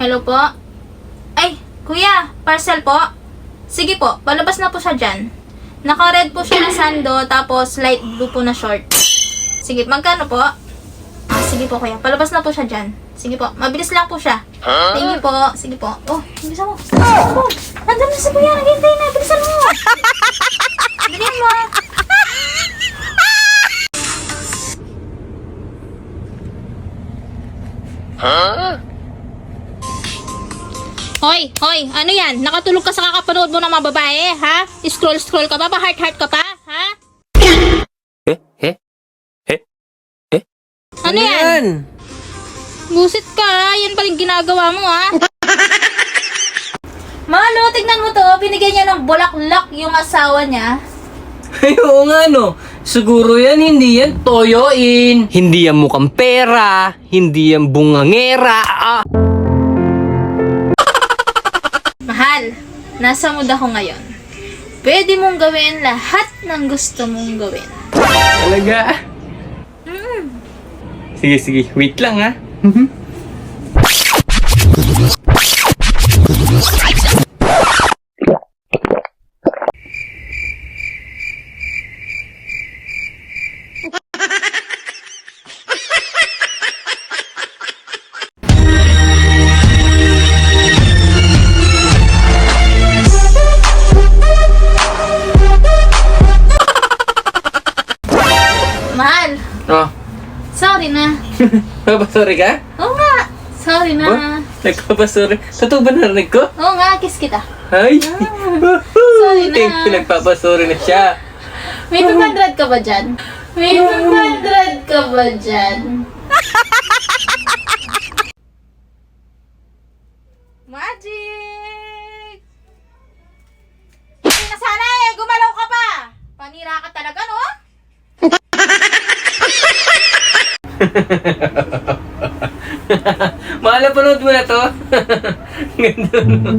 Hello po? Kuya, parcel po? Sige po, palabas na po siya dyan. Naka-red po siya na sando, tapos light blue po na short. Sige, magkano po? Ah, sige po kuya, palabas na po siya dyan. Sige po, mabilis lang po siya. Thank you po, sige po. Oh, bilisan mo. Oh, nandun na si kuya, naghihintay na, bilisan mo. Bilisan mo. Hoy, hoy, ano yan? Nakatulog ka sa kakapanood mo ng mga babae, ha? Scroll-scroll ka pa ba? Heart-heart ka pa? Ha? Eh? Eh? Eh? Ano, yan? Busit ka? Yan paling ginagawa mo, ha? Malo, tignan mo to. Binigyan niya ng bulaklak yung asawa niya. Ay, oo nga no. Siguro yan, hindi yan toyoin. Hindi yan mukhang pera, hindi yan bungangera. Ah. Nasa mood ako ngayon. Pwede mong gawin lahat ng gusto mong gawin. Talaga? Sige, sige. Wait lang ha. Mahal, Oh. sorry na. Nagpapasuri ka? Oo nga, sorry na. Oh, nagpapasuri. Totoo ba narinig ko? Oo nga, kiss kita. Ay! Sorry na. Thank you, nagpapasuri na siya. May 500 ka ba dyan? May 500 ka ba dyan? Magic! Hindi na sana eh! Gumalaw ka pa! Panira ka talaga, no? Mahal na panood mo na to. Ganda no?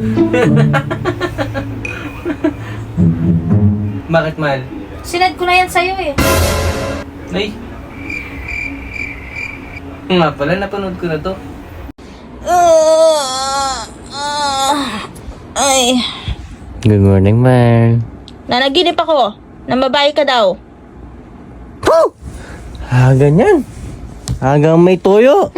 Bakit mahal? Sinad ko na yan sa'yo eh. Ay. Nga pala, napanood ko na to. ay. Good morning, man. Nanaginip ako. Nang babae ka daw. Ah, ganyan. Hanggang may toyo.